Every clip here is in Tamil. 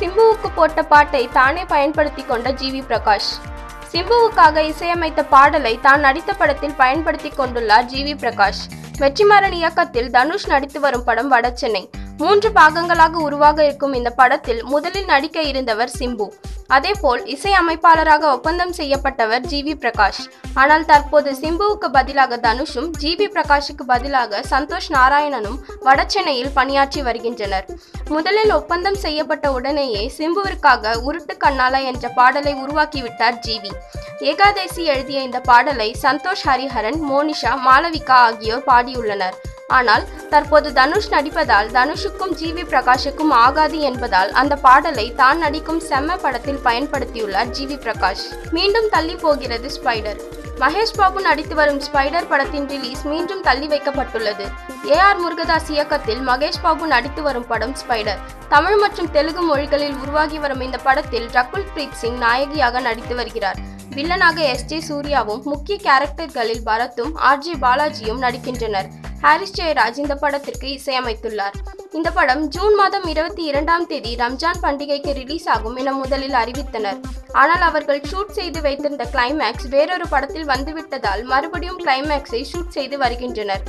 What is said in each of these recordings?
சிம்புவுக்கு போட்ட பாட்டை தானே பயன்படுத்தி கொண்ட ஜிவி பிரகாஷ். சிம்புவுக்காக இசையமைத்த பாடலை தான் நடித்த படத்தில் பயன்படுத்தி கொண்டுள்ளார் ஜிவி பிரகாஷ். வெற்றிமாறன் இயக்கத்தில் தனுஷ் நடித்து வரும் படம் வடசென்னை மூன்று பாகங்களாக உருவாக இருக்கும் இந்த படத்தில் முதலில் நடிக்க இருந்தவர் சிம்பு. அதேபோல் இசை அமைப்பாளராக ஒப்பந்தம் செய்யப்பட்டவர் ஜிவி பிரகாஷ். ஆனால் தற்போது சிம்புவுக்கு பதிலாக தனுஷும் ஜி வி பிரகாஷுக்கு பதிலாக சந்தோஷ் நாராயணனும் வடசென்னையில் பணியாற்றி வருகின்றனர். முதலில் ஒப்பந்தம் செய்யப்பட்ட உடனேயே சிம்புவிற்காக உருட்டு கண்ணாலா என்ற பாடலை உருவாக்கிவிட்டார் ஜிவி ஏகாதேசி எழுதிய இந்த பாடலை சந்தோஷ் ஹரிஹரன் மோனிஷா மாளவிகா ஆகியோர் பாடியுள்ளனர். ஆனால் தற்போது தனுஷ் நடிப்பதால் தனுஷுக்கும் ஜிவி பிரகாஷுக்கும் ஆகாது என்பதால் அந்த பாடலை தான் நடிக்கும் செம்ம படத்தில் பயன்படுத்தியுள்ளார் ஜிவி பிரகாஷ். மீண்டும் தள்ளி போகிறது ஸ்பைடர். மகேஷ் பாபு நடித்து வரும் ஸ்பைடர் படத்தின் ரிலீஸ் மீண்டும் தள்ளி வைக்கப்பட்டுள்ளது. ஏ ஆர் முருகதாஸ் இயக்கத்தில் மகேஷ் பாபு நடித்து வரும் படம் ஸ்பைடர். தமிழ் மற்றும் தெலுங்கு மொழிகளில் உருவாகி வரும் இந்த படத்தில் ரகுல் பிரீத் சிங் நாயகியாக நடித்து வருகிறார். வில்லனாக எஸ் ஜே சூர்யாவும் முக்கிய கேரக்டர்களில் பரத்தும் ஆர் ஜே பாலாஜியும் நடிக்கின்றனர். ஹாரிஸ் ஜெயராஜ் இந்த படத்திற்கு இசையமைத்துள்ளார். இந்த படம் ஜூன் மாதம் இருபத்தி இரண்டாம் தேதி ரம்ஜான் பண்டிகைக்கு ரிலீஸ் ஆகும் என முதலில் அறிவித்தனர். ஆனால் அவர்கள் ஷூட் செய்து வைத்திருந்த கிளைமேக்ஸ் வேறொரு படத்தில் வந்துவிட்டதால் மறுபடியும் கிளைமேக்ஸை ஷூட் செய்து வருகின்றனர்.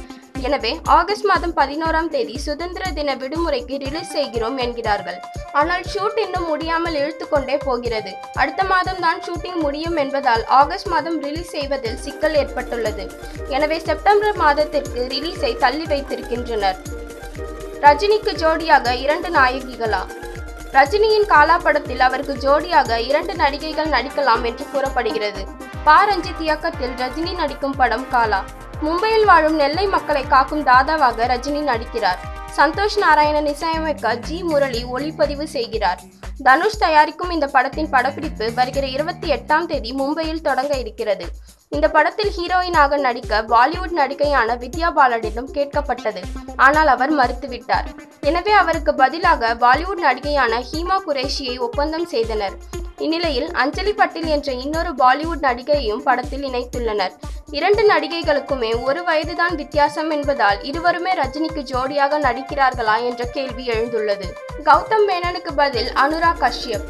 எனவே ஆகஸ்ட் மாதம் பதினோராம் தேதி சுதந்திர தின விடுமுறைக்கு ரிலீஸ் செய்கிறோம் என்கிறார்கள். ஆனால் ஷூட் இன்னும் முடியாமல் இழுத்துக்கொண்டே போகிறது. அடுத்த மாதம் தான் ஷூட்டிங் முடியும் என்பதால் ஆகஸ்ட் மாதம் ரிலீஸ் செய்வதில் சிக்கல் ஏற்பட்டுள்ளது. எனவே செப்டம்பர் மாதத்திற்கு ரிலீஸை தள்ளி வைத்திருக்கின்றனர். ரஜினிக்கு ஜோடியாக இரண்டு நாயகிகளா? ரஜினியின் காலா படத்தில் அவருக்கு ஜோடியாக இரண்டு நடிகைகள் நடிக்கலாம் என்று கூறப்படுகிறது. பா ரஞ்சித் இயக்கத்தில் ரஜினி நடிக்கும் படம் காலா. மும்பையில் வாழும் நெல்லை மக்களை காக்கும் தாதாவாக ரஜினி நடிக்கிறார். சந்தோஷ் நாராயணன் இசையமைக்க ஜி முரளி ஒளிப்பதிவு செய்கிறார். தனுஷ் தயாரிக்கும் இந்த படத்தின் படப்பிடிப்பு வருகிற இருபத்தி எட்டாம் தேதி மும்பையில் தொடங்க இருக்கிறது. இந்த படத்தில் ஹீரோயினாக நடிக்க பாலிவுட் நடிகையான வித்யா பாலனிடம் கேட்கப்பட்டது. ஆனால் அவர் மறுத்துவிட்டார். எனவே அவருக்கு பதிலாக பாலிவுட் நடிகையான ஹீமா குரேஷியை ஒப்பந்தம் செய்தனர். இந்நிலையில் அஞ்சலி பட்டில் என்ற இன்னொரு பாலிவுட் நடிகையையும் படத்தில் இணைத்துள்ளனர். இரண்டு நடிகைகளுக்குமே ஒரு வயதுதான் வித்தியாசம் என்பதால் இருவருமே ரஜினிக்கு ஜோடியாக நடிக்கிறார்களா என்ற கேள்வி எழுந்துள்ளது. கௌதம் மேனனுக்கு பதில் அனுராக் கஷ்யப்.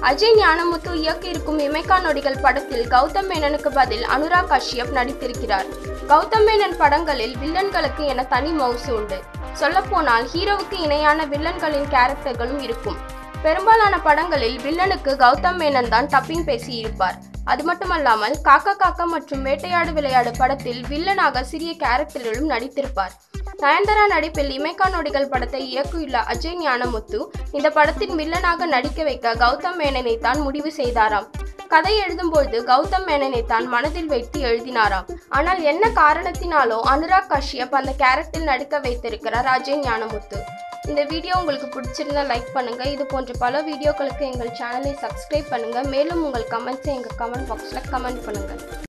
அஜய் ஞானமுத்து இயக்கியிருக்கும் இமைக்கா நொடிகள் படத்தில் கௌதம் மேனனுக்கு பதில் அனுராக் கஷ்யப் நடித்திருக்கிறார். கௌதம் மேனன் படங்களில் வில்லன்களுக்கு என தனி மவுசு உண்டு. சொல்லப்போனால் ஹீரோவுக்கு இணையான வில்லன்களின் கேரக்டர்களும் இருக்கும். பெரும்பாலான படங்களில் வில்லனுக்கு கௌதம் மேனன் தான் டப்பிங் பேசி இருப்பார் அது மட்டுமல்லாமல் காக்கா காக்கா மற்றும் வேட்டையாடு விளையாடு படத்தில் வில்லனாக சிறிய கேரக்டரிலும் நடித்திருப்பார். நயன்தாரா நடிப்பில் இமைக்கா நொடிகள் படத்தை இயக்கியுள்ள அஜய் ஞானமுத்து இந்த படத்தின் வில்லனாக நடிக்க வைக்க கௌதம் மேனனை தான் முடிவு செய்தாராம். கதை எழுதும்போது கௌதம் மேனனை தான் மனதில் வைத்து எழுதினாராம். ஆனால் என்ன காரணத்தினாலோ அனுராக் கஷ்யப் அந்த கேரக்டரில் நடிக்க வைத்திருக்கிறார் அஜய் ஞானமுத்து. இந்த வீடியோ உங்களுக்கு பிடிச்சிருந்தா லைக் பண்ணுங்கள் இது போன்ற பல வீடியோக்களுக்கு எங்கள் சேனலை சப்ஸ்கிரைப் பண்ணுங்கள் மேலும் உங்கள் கமெண்ட்ஸை எங்கள் கமெண்ட் பாக்ஸில் கமெண்ட் பண்ணுங்கள்